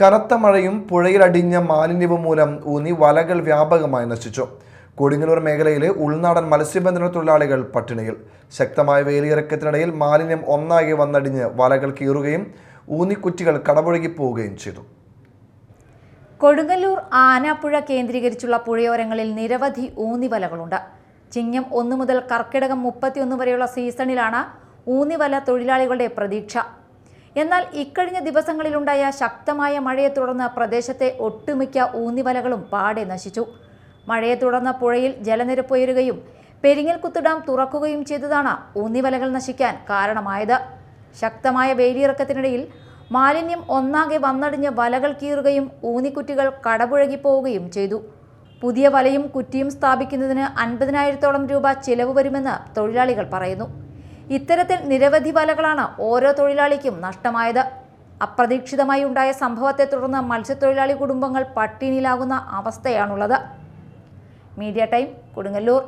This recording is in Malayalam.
കനത്ത മഴയും പുഴയിലടിഞ്ഞ മാലിന്യവും മൂലം ഊന്നി വലകൾ വ്യാപകമായി നശിച്ചു. കൊടുങ്ങല്ലൂർ മേഖലയിലെ ഉൾനാടൻ മത്സ്യബന്ധന തൊഴിലാളികൾ പട്ടിണിയിൽ. ശക്തമായ വേലിയിറക്കത്തിനിടയിൽ മാലിന്യം ഒന്നാകെ വന്നടിഞ്ഞ് വലകൾ കീറുകയും ഊന്നിക്കുറ്റികൾ കടപുഴകി പോവുകയും ചെയ്തു. കൊടുങ്ങല്ലൂർ ആനാപ്പുഴ കേന്ദ്രീകരിച്ചുള്ള പുഴയോരങ്ങളിൽ നിരവധി ഊന്നിവലകളുണ്ട്. ചിങ്ങം ഒന്നു മുതൽ കർക്കിടകം മുപ്പത്തിയൊന്ന് വരെയുള്ള സീസണിലാണ് ഊന്നിവല തൊഴിലാളികളുടെ പ്രതീക്ഷ. എന്നാൽ ഇക്കഴിഞ്ഞ ദിവസങ്ങളിലുണ്ടായ ശക്തമായ മഴയെ തുടർന്ന് പ്രദേശത്തെ ഒട്ടുമിക്ക ഊന്നിവലകളും പാടെ നശിച്ചു. മഴയെ തുടർന്ന് പുഴയിൽ ജലനിരപ്പ് ഉയരുകയും പെരിങ്ങൽ കുത്തുഡാം തുറക്കുകയും ചെയ്തതാണ് ഊന്നിവലകൾ നശിക്കാൻ കാരണമായത്. ശക്തമായ വേലിയിറക്കത്തിനിടയിൽ മാലിന്യം ഒന്നാകെ വന്നടിഞ്ഞ് വലകൾ കീറുകയും ഊന്നിക്കുറ്റികൾ കടപുഴകി പോവുകയും ചെയ്തു. പുതിയ വലയും കുറ്റിയും സ്ഥാപിക്കുന്നതിന് അൻപതിനായിരത്തോളം രൂപ ചിലവ് വരുമെന്ന് തൊഴിലാളികൾ പറയുന്നു. ഇത്തരത്തിൽ നിരവധി വലകളാണ് ഓരോ തൊഴിലാളിക്കും നഷ്ടമായത്. അപ്രതീക്ഷിതമായി ഉണ്ടായ സംഭവത്തെ തുടർന്ന് മത്സ്യത്തൊഴിലാളി കുടുംബങ്ങൾ പട്ടിണിയിലാകുന്ന അവസ്ഥയാണുള്ളത്. Media time Kodungallur.